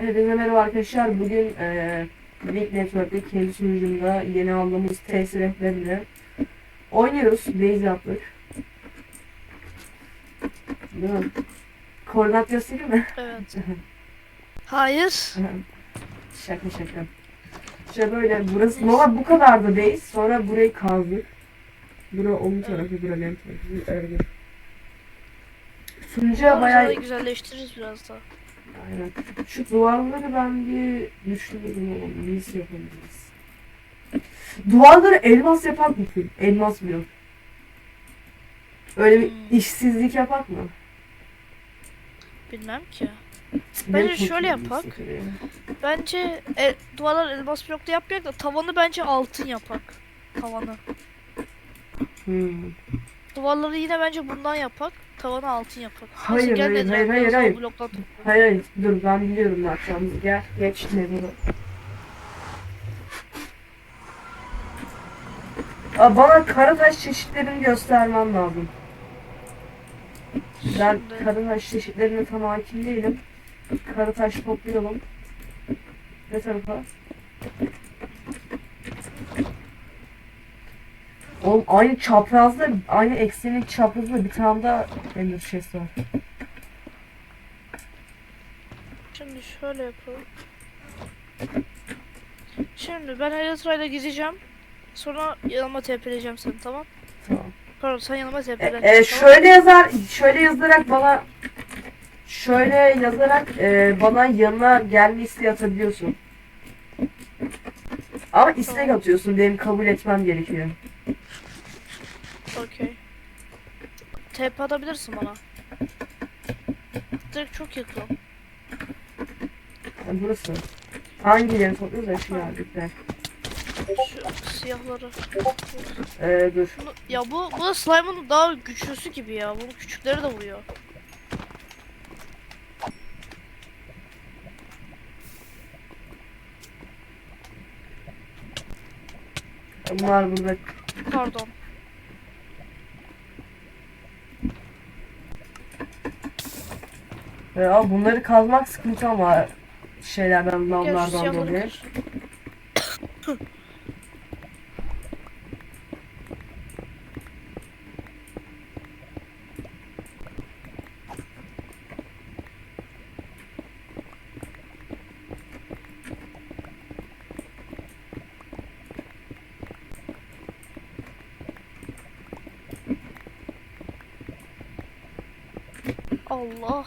Hepinize merhaba arkadaşlar. Bugün eee Link Network'te kendi sunucumda yeni aldığımız test rehberini oynuyoruz. Base yaptık. Değil mi? Koordinat göstereyim mi? Evet. Hayır. şaka şaka. İşte böyle burası normal bu kadardı base. Sonra burayı kazdık. Bura onun tarafı, bura benim tarafı. Öyle. Sunucuya bayağı güzelleştiririz biraz daha. Aynen. Şu duvarları ben bir düşünüyorum ama biz yapabiliriz. Duvarları elmas yapak mı ki? Elmas blok. Öyle bir Hmm. işsizlik yapak mı? Bilmem ki. Bence şöyle yapak. Bence e, duvarlar elmas blokta yapmayak da tavanı bence altın yapak. Tavanı. Hmm. Duvarları yine bence bundan yapak. Tavanı altın yapak. Hayır, hayır, hayır, hayır, hayır. Hayır hayır dur ben biliyorum yapacağımızı. Gel geç bunu. Aa, Bana karataş çeşitlerini göstermen lazım. Ben Şimdi- karataş çeşitlerine tam hakim değilim. Karataş toplayalım. Ne tarafa? Oğlum aynı çaprazda, aynı eksenin çaprazında bir tane daha ender chest var. Şimdi şöyle yapalım. Şimdi ben Elytra'yla gideceğim. Sonra yanıma TP'leyeceğim seni tamam? Tamam. Pardon sen yanıma E, TP'le. e, şöyle yazar, şöyle yazarak bana şöyle yazarak e, bana yanına gelme isteği atabiliyorsun. Ama istek Tamam. atıyorsun, benim kabul etmem gerekiyor. Okey. TP atabilirsin bana. Direkt çok yakın. Yani burası. Hangilerini topluyoruz da şu yerdikler. Şu siyahları. E, dur. Bunu, ya bu bu da slime'ın daha güçlüsü gibi ya. Bunun küçükleri de vuruyor. Bunlar burada. Pardon. E, ama bunları kazmak sıkıntı ama şeylerden, siyahları dolayı. Allah.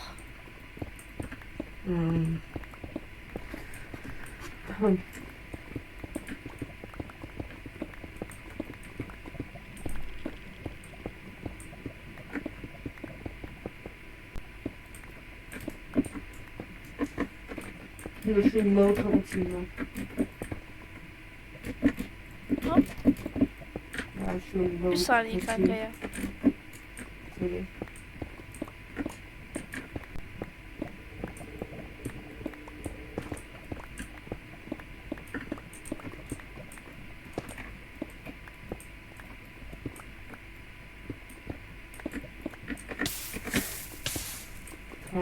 Hmm. Dur şu lavu kapatayım ben. Bir saniye kapatayım. kanka ya. Tabii.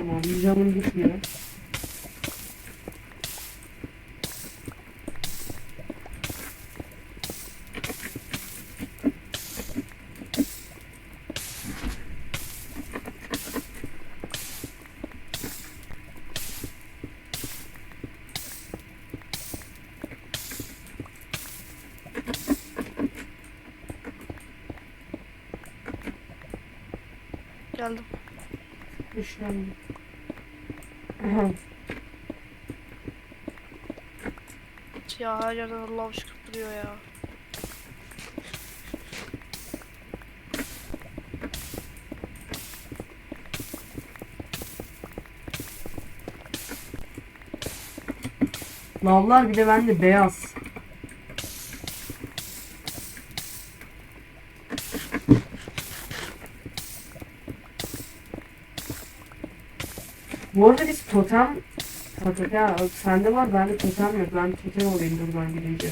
Tamam, canım gitmiyor. Geldim. Güçlendim. Ya her yerden lav çıkıp ya. Lavlar bir de bende beyaz. Bu arada biz totem ya sende var bende totem yok. Ben totem olayım buradan gidince.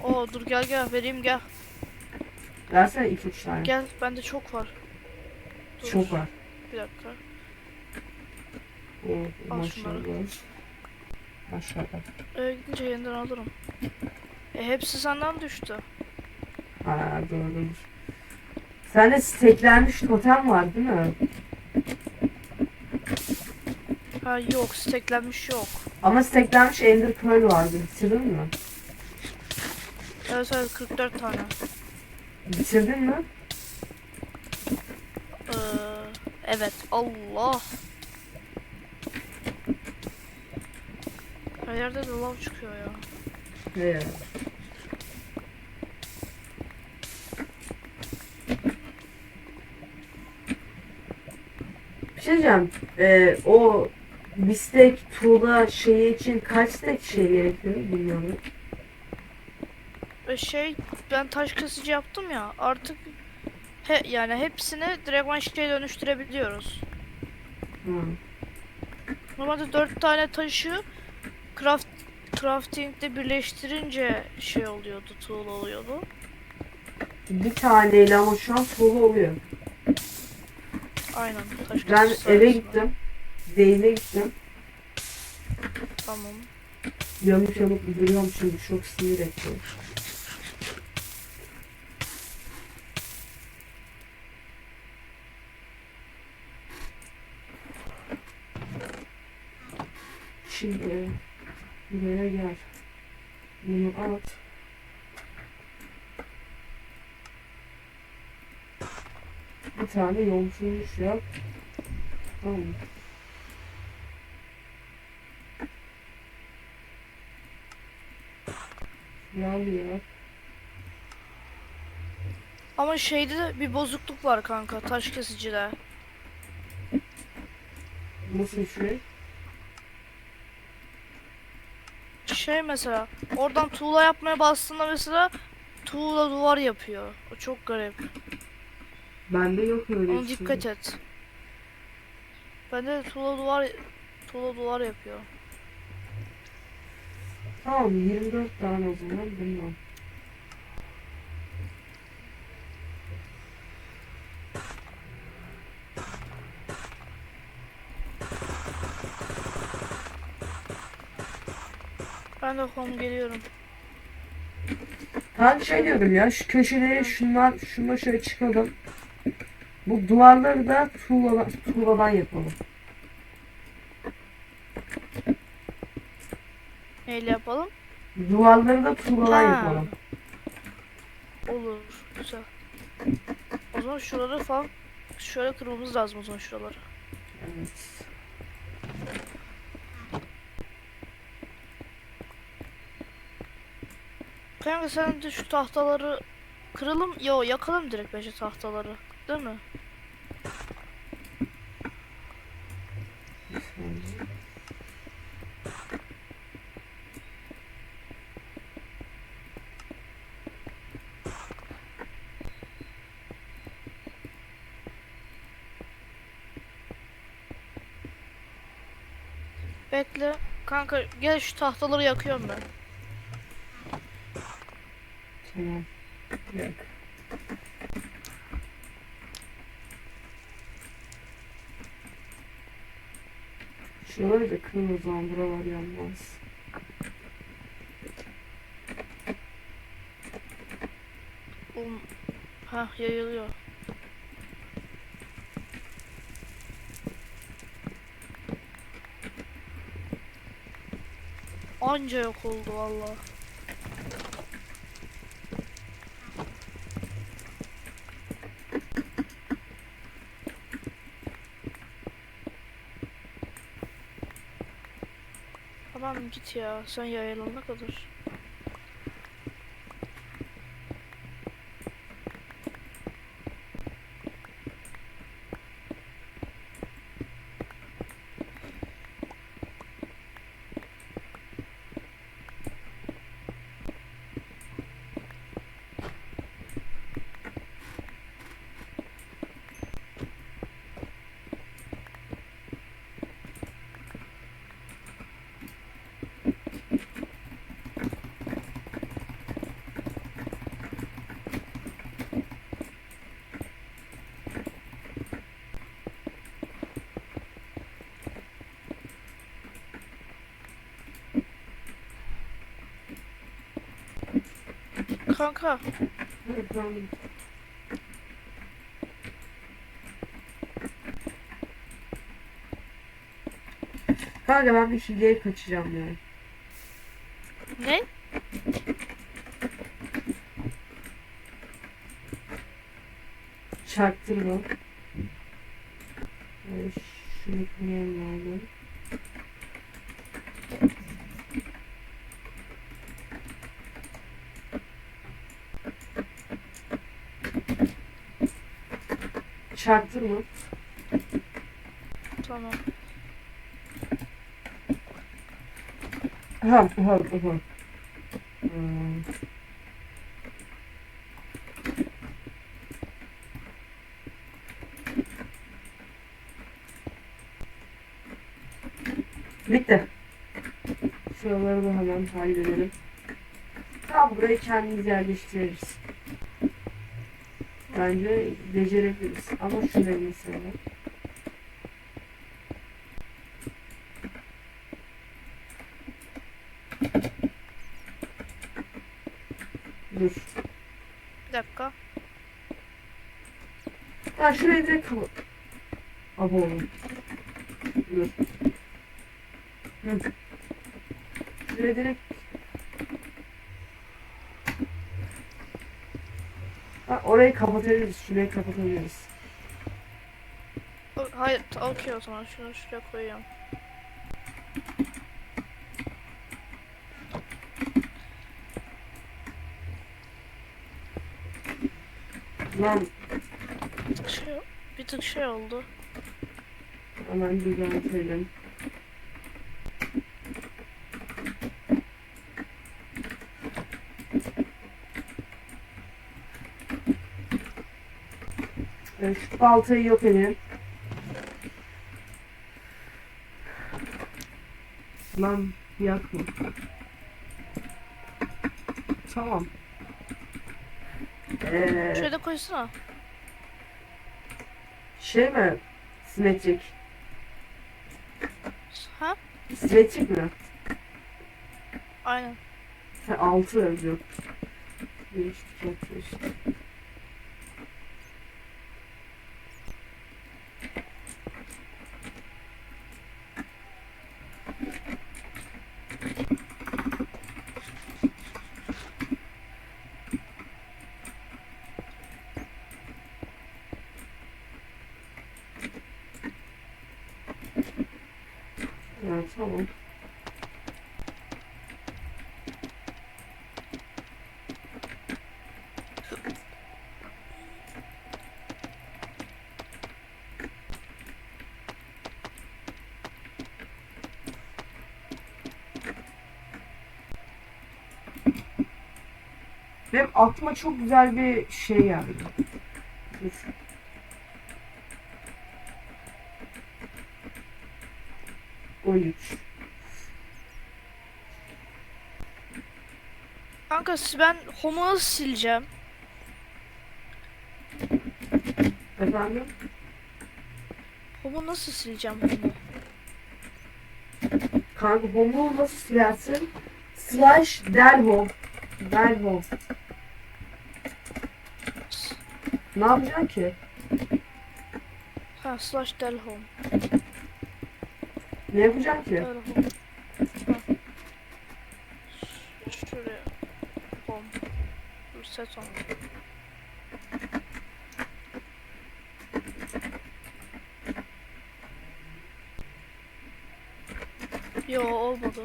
Oo dur gel gel vereyim gel. Versene 2-3 tane. Gel bende çok var. Dur, Çok var. Bir dakika. Oh, Al maşallah. aşağıda. Eve gidince yeniden alırım. E hepsi senden düştü. Ha doğru. Sende steklenmiş totem var değil mi? Ha yok steklenmiş yok. Ama steklenmiş Ender Pearl vardı. Bitirdin mi? Evet evet 44 tane. Bitirdin mi? Ee, evet Allah. Her yerde de lav çıkıyor ya. He. Bir şey diyeceğim. Ee, o bistek tuğla şeyi için kaç stek şey gerekiyor bilmiyorum. Ve şey ben taş kesici yaptım ya artık he, yani hepsini one şeye dönüştürebiliyoruz. Ha. Normalde 4 tane taşı craft crafting'de birleştirince şey oluyordu, tuğla oluyordu. Bir taneyle ama şu an tuğla oluyor. Aynen taş Ben eve gittim. Değine gittim. Tamam. Yamuk yamuk duruyorum şimdi çok sinir etti. Şimdi buraya gel. Bunu at. Bir tane yontulmuş yap. Tamam. Yağlı yap. Ama şeyde de bir bozukluk var kanka taş kesicide. Nasıl şey? Şey mesela oradan tuğla yapmaya bastığında mesela tuğla duvar yapıyor. O çok garip. Bende yok öyle bir şey. dikkat et. Bende de tuğla duvar tuğla duvar yapıyor. Tamam 24 tane o zaman bundan. Ben de home geliyorum. Ben şey diyorum ya şu köşeleri şunlar şunla şöyle çıkalım. Bu duvarları da tuğladan, tuğladan yapalım. Neyle yapalım? Duvarları da tuğladan Ha. yapalım. Olur. Güzel. O zaman şuraları falan şöyle kırmamız lazım o zaman şuraları. Evet. Kanka sen de şu tahtaları kıralım. Yo yakalım direkt bence tahtaları. Değil mi saniye. Bekle. Kanka gel şu tahtaları yakıyorum ben. Tamam. Yak. Şuraları da kırın o zaman buralar yanmaz. Um, ha yayılıyor. Anca yok oldu valla. Tamam git ya sen yayılana kadar. Kanka. Kanka ben bir hileye kaçacağım ya. ne? Çaktırma. Ee, şunu kırmam lazım. Çaktırma. Tamam. Ha, ha, ha. Hmm. Bitti. Şuraları da hemen halledelim. Tamam burayı kendimiz yerleştiririz. Bence becerebiliriz. Ama şurayı mesela. Dur. Bir dakika. Ha şurayı direkt kapat. Abo oğlum. Dur. Hı. Şurayı direkt orayı kapatabiliriz. Şurayı kapatabiliriz. Hayır, okey o zaman şunu şuraya koyuyorum. Lan Bir şey, bir tık şey oldu. hemen düzeltelim. Şu baltayı yok edelim. Lan yakma. Tamam. Ee, Şöyle koysana. şey mi? Simetrik. Ha? Simetrik mi? Aynen. Ha, altı yazıyor. Değiştik yapıyor işte. Ha, tamam. Benim aklıma çok güzel bir şey geldi. Dur. On üç. Si- ben home'u sileceğim? Efendim? Home'u nasıl sileceğim home'u? Kanka home'u nasıl silersin? Slash del home. Del home. Ne yapacaksın ki? Ha slash del home. Ne yapacaksın ki? Del Set on. Yo olmadı.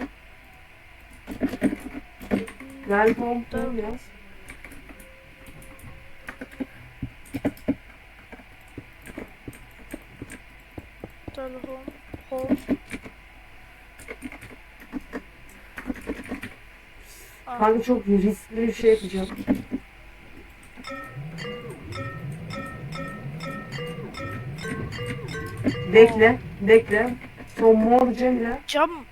Home home yaz. Del home. Kanka çok riskli bir şey yapacağım. Bekle, bekle. Son mor Cemile. Cam.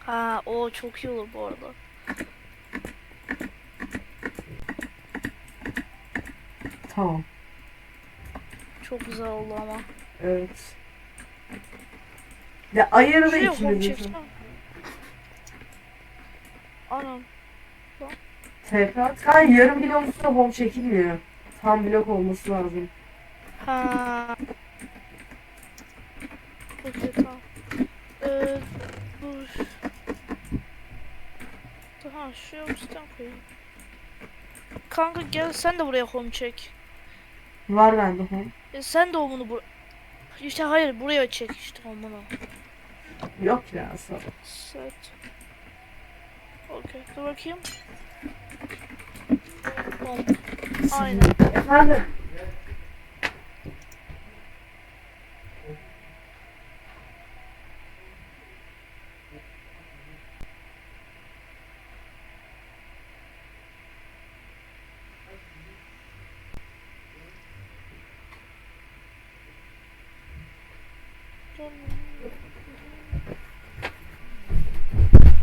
Ha o çok iyi olur bu arada. Tamam. Çok güzel oldu ama. Evet. Ya ayarını Şuraya home çeksene. Anam. TP at. Kanka yarım blok üstüne home çekilmiyor. Tam blok olması lazım. Ha. Okey tamam. Ee, bu... Daha şu üstten koyayım. Kanka gel sen de buraya home çek. Var bende home. E, sen de home'unu bur... İşte hayır buraya çek işte home'unu. Yok ya sağ ol. Set. Okey dur bakayım. Home. Aynen. Efendim?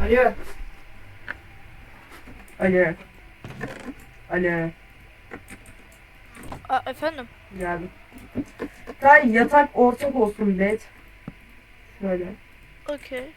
Alo. Alo. Alo. Aa, efendim. Geldim. Gay yatak ortak olsun bed. Şöyle. Okey.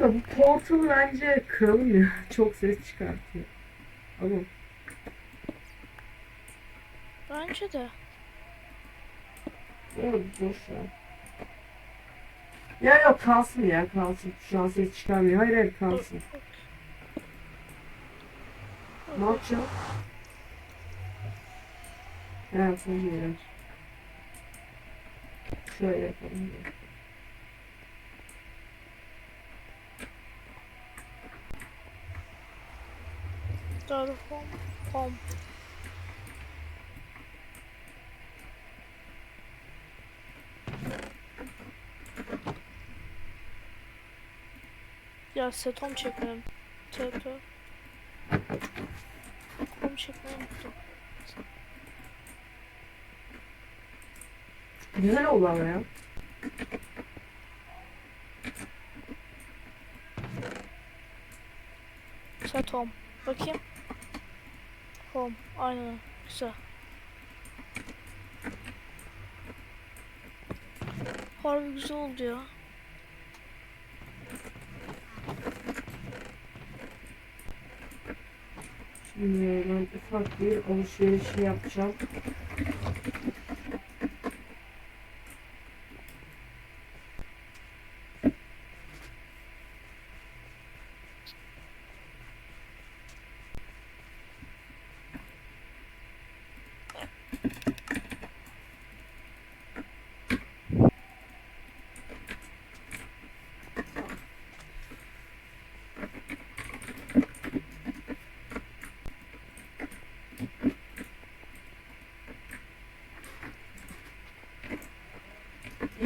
Kanka bu portal bence kırılmıyor. Çok ses çıkartıyor. Ama Bence de. evet, boş ver. Ya yok kalsın ya kalsın. Şu an ses çıkarmıyor. Hayır hayır kalsın. Ne yapacağım? Evet diyelim. Şöyle yapalım. Doğru home. Home. Ya set home çekmedim. TP. Home çekmeyi unuttum. Güzel oldu ama ya. Set home. Bakayım. Home. Aynen. Güzel. Harbi güzel oldu ya. Şimdi ben ufak bir alışveriş yapacağım.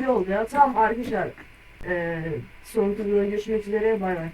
Oldu ya. Tamam arkadaşlar. Ee, sonraki videoda görüşmek üzere. Bay bay.